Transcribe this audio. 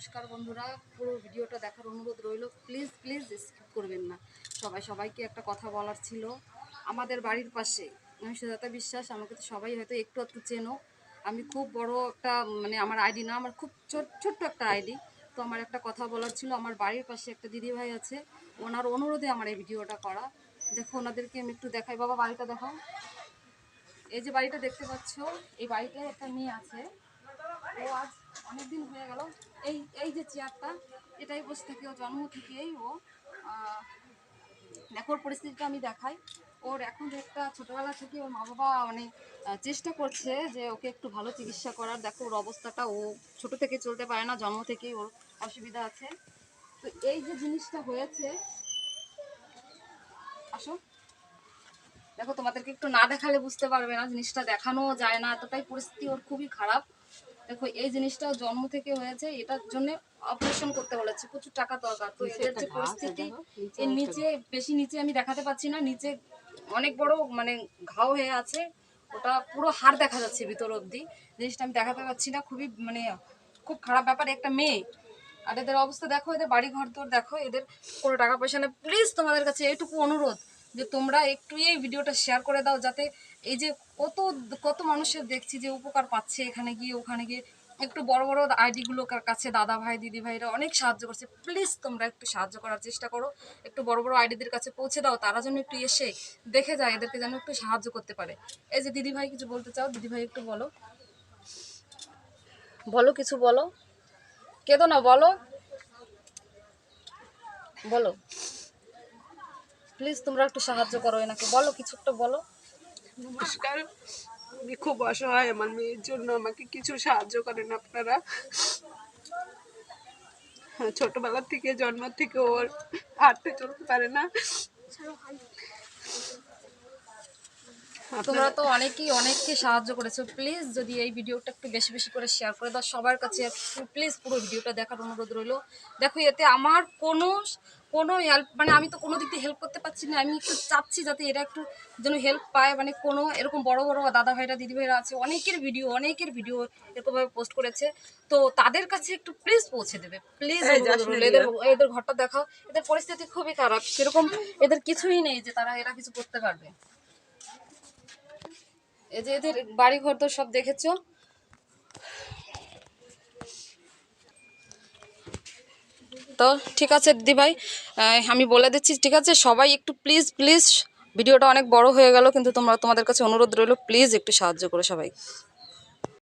নমস্কার বন্ধুরা, পুরো ভিডিওটা দেখার অনুরোধ রইল। প্লিজ প্লিজ স্কিপ করবেন না। সবাই, সবাইকে একটা কথা বলার ছিল। আমাদের বাড়ির পাশে, আমি সুজাতা বিশ্বাস, আমাকে তো সবাই হয়তো একটু একটু চেনো। আমি খুব বড় একটা মানে আমার আইডি না, আমার খুব ছোট- ছোট্ট একটা আইডি। তো আমার একটা কথা বলার ছিল, আমার বাড়ির পাশে একটা দিদিভাই আছে, ওনার অনুরোধে আমার এই ভিডিওটা করা। দেখো, ওনাদেরকে আমি একটু দেখাই। বাবা, বাড়িটা দেখাও। এই যে বাড়িটা দেখতে পাচ্ছ, এই বাড়িটায় একটা মেয়ে আছে। ও আজ অনেকদিন হয়ে গেল। এই এই যে চেয়ারটা এটাই বসে থাকে ও জন্ম থেকেই ও আহ, দেখো ওর পরিস্থিতিটা আমি দেখাই। ওর এখন একটা ছোটোবেলা থেকে ওর মা বাবা মানে চেষ্টা করছে যে ওকে একটু ভালো চিকিৎসা করার। দেখো ওর অবস্থাটা ও ছোট থেকে চলতে পারে না জন্ম থেকেই ওর অসুবিধা আছে। তো এই যে জিনিসটা হয়েছে আসো। দেখো তোমাদেরকে একটু না দেখালে বুঝতে পারবে না জিনিসটা দেখানো যায় না এতটাই পরিস্থিতি ওর খুবই খারাপ। দেখো, এই জিনিসটা জন্ম থেকে হয়েছে, এটার জন্য অপারেশন করতে বলেছে, প্রচুর টাকা দরকার। তো এদের যে পরিস্থিতি, এর নিচে, বেশি নিচে আমি দেখাতে পাচ্ছি না, নিচে অনেক বড় মানে ঘাও হয়ে আছে, ওটা পুরো হাড় দেখা যাচ্ছে ভিতর অবধি। জিনিসটা আমি দেখাতে পাচ্ছি না, খুবই মানে খুব খারাপ ব্যাপার, একটা মেয়ে। আর এদের অবস্থা দেখো, এদের বাড়ি ঘর তোর দেখো, এদের কোনো টাকা পয়সা নেই। প্লিজ তোমাদের কাছে এইটুকু অনুরোধ যে তোমরা একটু এই ভিডিওটা শেয়ার করে দাও যাতে এই যে কত কত মানুষের দেখছি যে উপকার পাচ্ছে এখানে গিয়ে, ওখানে গিয়ে। একটু বড় বড় আইডিগুলোর কাছে, দাদা ভাই, দিদি ভাইরা অনেক সাহায্য করছে। প্লিজ তোমরা একটু সাহায্য করার চেষ্টা করো। একটু বড় বড় আইডিদের কাছে পৌঁছে দাও, তারা যেন একটু এসে দেখে যায়, এদেরকে যেন একটু সাহায্য করতে পারে। এই যে দিদি ভাই কিছু বলতে চাও? দিদি ভাই একটু বলো। বলো কিছু বলো। কেঁদো না, বলো। বলো। প্লিজ তোমরা একটু সাহায্য করো এনাকে। বলো কিছু একটা বলো। নমস্কার। আমি খুব অসহায়, আমার মেয়ের জন্য আমাকে কিছু সাহায্য করেন আপনারা। ছোটবেলার ছোটবেলা থেকে, জন্ম থেকে ওর হাঁটতে চলতে পারে না। তোমরা তো অনেকেই অনেককে সাহায্য করেছ। প্লিজ যদি এই ভিডিওটা একটু বেশি বেশি করে শেয়ার করে দাও। সবার কাছে প্লিজ পুরো ভিডিওটা দেখার অনুরোধ রইল। দেখো এতে আমার কোনো কোনো হেল্প মানে আমি তো কোনো দিক দিয়ে হেল্প করতে পারছি না। আমি একটু চাচ্ছি যাতে এরা একটু যেন হেল্প পায়। মানে কোনো এরকম বড় বড় দাদা ভাইরা দিদি ভাইরা আছে অনেকের ভিডিও অনেকের ভিডিও এরকমভাবে পোস্ট করেছে। তো তাদের কাছে একটু প্লিজ পৌঁছে দেবে। প্লিজ এদের এদের ঘরটা দেখাও। এদের পরিস্থিতি খুবই খারাপ। সেরকম এদের কিছুই নেই যে তারা এরা কিছু করতে পারবে। এই যে এদের বাড়ি ঘর তো সব দেখেছ। তো ঠিক আছে দিদি ভাই আমি বলে দিচ্ছি, ঠিক আছে? সবাই একটু প্লিজ প্লিজ ভিডিওটা অনেক বড় হয়ে গেল, কিন্তু তোমরা তোমাদের কাছে অনুরোধ রইল প্লিজ একটু সাহায্য করো সবাই।